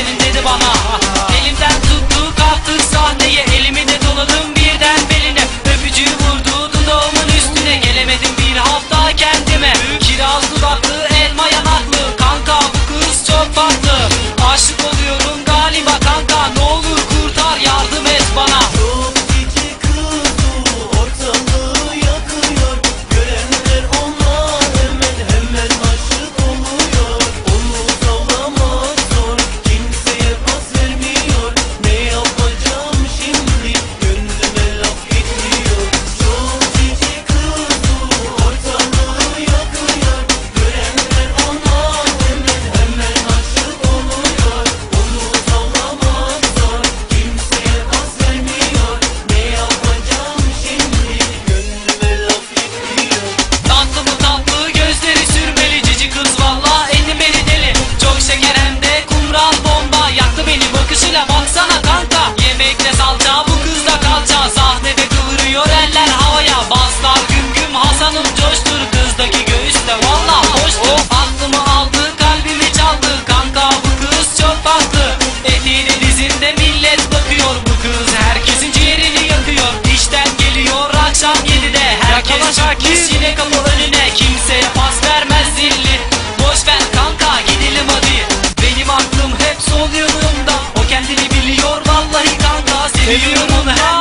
senin dedi bana. Elimden tuttu kalktık sahneye. Elimi de doladım you know that.